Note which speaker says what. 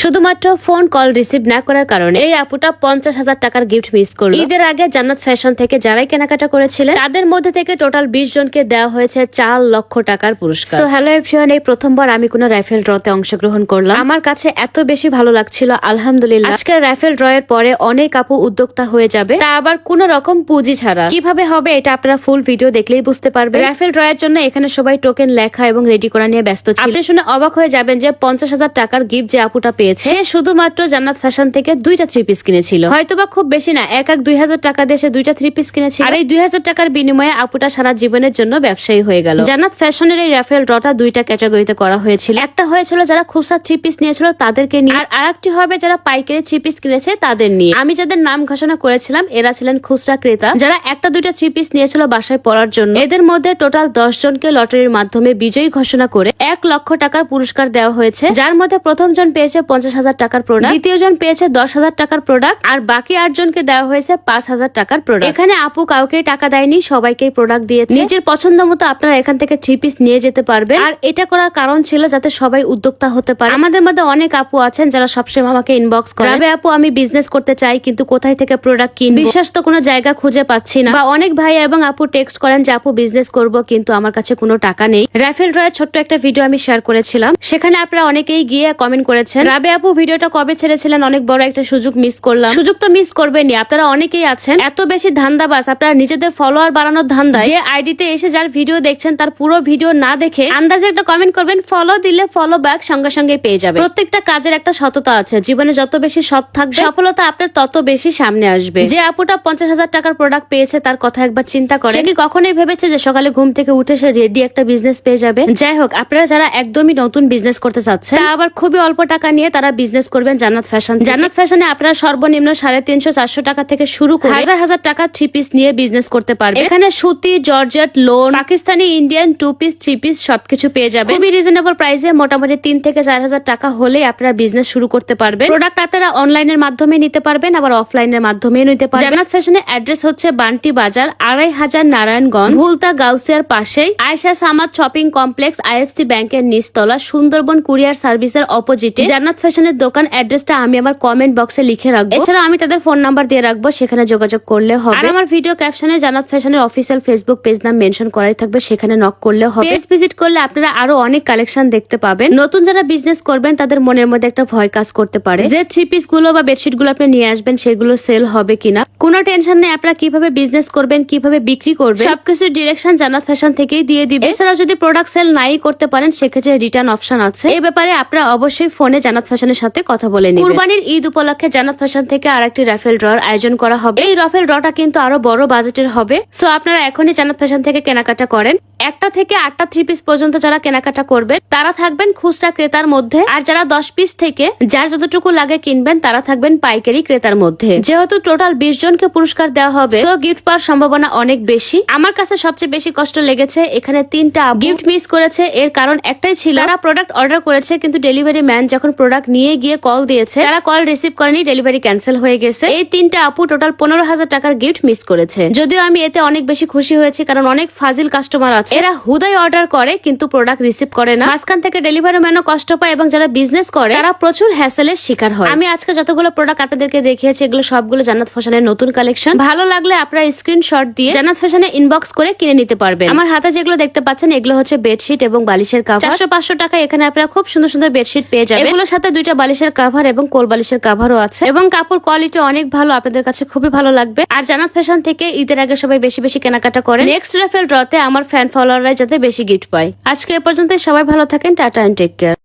Speaker 1: শুধুমাত্র phone call receive না করার কারণে এই আপুটা পঞ্চাশ হাজার টাকার গিফট মিস করল। ঈদের আগে জান্নাত ফ্যাশন থেকে যারাই কেনাকাটা করেছিলেন তাদের মধ্যে থেকে টোটাল বিশ জনকে দেওয়া হয়েছে চার লক্ষ টাকার পুরস্কার। তো হ্যালো এভরিওয়ান এই প্রথমবার আমি কোনো রাইফেল ড্রতে অংশগ্রহণ করলাম। আমার কাছে এত বেশি ভালো লাগছিল আলহামদুলিল্লাহ। আজকের রাইফেল ড্র এর পরে অনেক আপু উদ্যোক্তা হয়ে যাবে। তা আবার কোন রকম পুঁজি ছাড়া। কীভাবে হবে এটা আপনারা ফুল ভিডিও দেখলেই বুঝতে পারবেন। রাইফেল ড্র এর জন্য এখানে সবাই টোকেন লেখা এবং রেডি করা নিয়ে ব্যস্ত ছিল। আপনি শুনে অবাক হয়ে যাবেন যে পঞ্চাশ হাজার টাকার গিফট যে আপুটা পেয়েছে সে শুধুমাত্র জান্নাত ফ্যাশন থেকে দুইটা থ্রি পিস কিনেছিল। হয়তোবা খুব বেশি না এক এক দুই হাজার টাকা দিয়ে সে দুইটা থ্রি পিস কিনেছিল। আর এই দুই হাজার টাকার বিনিময়ে আপুটা সারা জীবনের জন্য ব্যবসায়ী হয়ে গেল। জান্নাত ফ্যাশনের এই রাফেল ড্রটা দুইটা ক্যাটাগরিতে করা হয়েছিল। একটা হয়েছিল যারা খুচরা থ্রি পিস নিয়েছিল তাদেরকে নিয়ে। আর আরেকটি হবে যারা পাইকারি থ্রি পিস কিনেছে তাদের নিয়ে। আমি যাদের নাম ঘোষণা করেছিলাম এরা ছিলেন খুচরা ক্রেতা। যারা একটা দুইটা থ্রি পিস নিয়েছিল বাসায় পড়ার জন্য। এদের মধ্যে টোটাল দশ জনকে লটারির মাধ্যমে বিজয়ী ঘোষণা করে এক লক্ষ টাকার পুরস্কার দেওয়া হয়েছে। যার মধ্যে প্রথম জন পেয়েছে পঞ্চাশ হাজার টাকার প্রোডাক্ট দ্বিতীয় জন পেয়েছে দশ হাজার টাকার প্রোডাক্ট আর বাকি আট জনকে দেওয়া হয়েছে পাঁচ হাজার টাকার প্রোডাক্ট এখানে আপু কাউকে টাকা দেয়নি সবাইকেই প্রোডাক্ট দিয়েছে। নিজের পছন্দ মতো আপনারা এখান থেকে থ্রি পিস নিয়ে যেতে পারবেন। আর এটা করার কারণ ছিল যাতে সবাই উদ্যোক্তা হতে পারে। আমাদের মধ্যে অনেক আপু আছেন যারা সবসময় আমাকে ইনবক্স করে। রাবে আপু আমি বিজনেস করতে চাই কিন্তু কোথায় থেকে প্রোডাক্ট কিনবো? বিশ্বাস তো কোনো জায়গা খুঁজে পাচ্ছি না। বা অনেক ভাই এবং আপু টেক্সট করেন যে আপু বিজনেস করব কিন্তু আমার কাছে কোনো টাকা নেই। রাফেল ড্রয়ের ছোট্ট একটা ভিডিও আমি শেয়ার করেছিলাম। সেখানে আপনারা অনেকেই গিয়ে কমেন্ট করেছেন। রাবে আপু, ভিডিওটা কবে ছেড়েছিলেন? অনেক বড় একটা সুযোগ মিস করলাম। সুযোগ তো মিস করবেনই, আপনারা অনেকেই আছেন। এত বেশি ধান্দাবাস আপনারা নিজেদের ফলোয়ার বাড়ানোর ধান্দায়। যে আইডিতে এসে যার ভিডিও দেখছেন, তার পুরো ভিডিও না দেখে আন্দাজে একটা কমেন্ট করবেন ফলো দিলে ফলো ব্যাক সঙ্গে সঙ্গে পেয়ে যাবে। প্রত্যেকটা কাজের একটা সততা আছে। জীবনে যত বেশি সৎ থাকবে, সফলতা আপনার তত বেশি সামনে আসবে। যে আপুটা পঞ্চাশ হাজার টাকার প্রোডাক্ট পেয়েছে, তার কথা একবার চিন্তা করে। কি কখনোই ভেবেছে যে সকালে ঘুম থেকে উঠে সে রেডি একটা বিজনেস পেয়ে যাবে? যাই হোক, আপনারা যারা একদমই নতুন বিজনেস করতে চাচ্ছেন আবার খুবই অল্প টাকা নিয়ে তারা বিজনেস করবেন জান্নাত ফ্যাশন জান্নাত ফ্যাশনে আপনারা সর্বনিম্ন সাড়ে তিনশো চারশো টাকা থেকে শুরু করে হাজার হাজার টাকা থ্রি পিস নিয়ে বিজনেস করতে পারবে। এখানে সুতি georgette lawn Pakistani Indian two piece three piece সবকিছু পেয়ে যাবে খুবই রিজনেবল প্রাইসে মোটামুটি তিন থেকে চার হাজার টাকা হলেই আপনারা বিজনেস শুরু করতে পারবেন। প্রোডাক্ট আপনারা অনলাইনের মাধ্যমে নিতে পারবেন আবার অফলাইনের মাধ্যমে নিতে পারবেন। জান্নাত ফ্যাশনের অ্যাড্রেস হচ্ছে বান্টি বাজার আড়াই হাজার নারায়ণগঞ্জ ভুলতা গাউসিয়ার পাশেই। Aysa Samad shopping complex IFC ব্যাংকের নিচতলা সুন্দরবন কুরিয়ার সার্ভিসের অপোজিটে জান্নাত ফ্যাশনের দোকান অ্যাড্রেসটা আমি আমার কমেন্ট বক্সে লিখে রাখব। এছাড়া আমি তাদের ফোন নাম্বার দিয়ে রাখব, সেখানে যোগাযোগ করলে হবে। আর আমার ভিডিও ক্যাপশনে জান্নাত ফ্যাশনের অফিসিয়াল ফেসবুক পেজ নাম মেনশন করাই থাকবে, সেখানে নক করলে হবে। পেজ ভিজিট করলে আপনারা আরও অনেক কালেকশন দেখতে পাবেন। নতুন যারা বিজনেস করবেন, তাদের মনের মধ্যে একটা ভয় কাজ করতে পারে। যে থ্রি পিসগুলো বা বেডশিটগুলো আপনি নিয়ে আসবেন, সেগুলো সেল হবে কিনা? কোনো টেনশন নেই, আপনারা কীভাবে বিজনেস করবেন, কীভাবে বিক্রি করবেন? সবকিছু ডিরেকশন জানাত ফ্যাশন থেকেই দিয়ে দিবে। এছাড়াও যদি প্রোডাক্ট সেল নাই করতে পারেন, সেক্ষেত্রে রিটার্ন অপশন আছে। এই ব্যাপারে আপনারা অবশ্যই ফোনে জান্নাত ফ্যাশনের সাথে কথা বলে নিন কুরবানির ঈদ উপলক্ষে জান্নাত ফ্যাশন থেকে আরেকটি রাফেল ড্রর আয়োজন করা হবে। এই রাফেল ড্রটা কিন্তু আরও বড় বাজেটের হবে। সো আপনারা এখনই জান্নাত ফ্যাশন থেকে কেনাকাটা করেন। একটা থেকে আটটা থ্রি পিস পর্যন্ত যারা কেনাকাটা করবেন, তারা থাকবেন খুচরা ক্রেতার মধ্যে। আর যারা দশ পিস থেকে যার যতটুকু লাগে কিনবেন, তারা থাকবেন পাইকারি ক্রেতার মধ্যে। যেহেতু টোটাল বিশ জনকে পুরস্কার দেওয়া হবে সো গিফট পাওয়ার সম্ভাবনা অনেক বেশি। আমার কাছে সবচেয়ে বেশি কষ্ট লেগেছে এখানে তিনটা গিফট মিস করেছে, এর কারণ একটাই ছিল, তারা প্রোডাক্ট অর্ডার করেছে, কিন্তু ডেলিভারি ম্যান যখন প্রোডাক্ট নিয়ে গিয়ে কল দিয়েছে, তারা কল রিসিভ করেনি ডেলিভারি ক্যান্সেল হয়ে গেছে। এই তিনটা আপু টোটাল পনেরো হাজার টাকার গিফট মিস করেছে। যদিও আমি এতে অনেক বেশি খুশি হয়েছি, কারণ অনেক ফাজিল কাস্টমার আছে। এরা হুদাই অর্ডার করে, কিন্তু প্রোডাক্ট রিসিভ করে না। মাঝখান থেকে ডেলিভারি ম্যানও কষ্ট পায় এবং যারা বিজনেস করে, তারা প্রচুর হ্যাসেলের শিকার হয়। আমি আজকে যতগুলো প্রোডাক্ট আপনাদেরকে দেখিয়েছি, এগুলো সবগুলো জান্নাত ফ্যাশনের নতুন কালেকশন ভালো লাগলে আপনারা স্ক্রিনশট দিয়ে জান্নাত ফ্যাশনে ইনবক্স করে কিনে নিতে পারবেন। আমার হাতে যেগুলো দেখতে পাচ্ছেন, এগুলো হচ্ছে বেডশিট এবং বালিশের কাভার চারশো পাঁচশো টাকা এখানে আপনারা খুব সুন্দর সুন্দর বেডশিট পেয়ে যাবেন। এগুলোর সাথে দুইটা বালিশের কাভার এবং কোল বালিশের কাভারও আছে। এবং কাপড় কোয়ালিটি অনেক ভালো, আপনাদের কাছে খুবই ভালো লাগবে। আর জান্নাত ফ্যাশন থেকে ঈদের আগে সবাই বেশি বেশি কেনাকাটা করে। নেক্সট রেফেল ড্রতে আমার ফ্যান ফলোয়াররাই যাতে বেশি গিফট পায়। আজকে এ পর্যন্ত সবাই ভালো থাকেন। Tata and take care.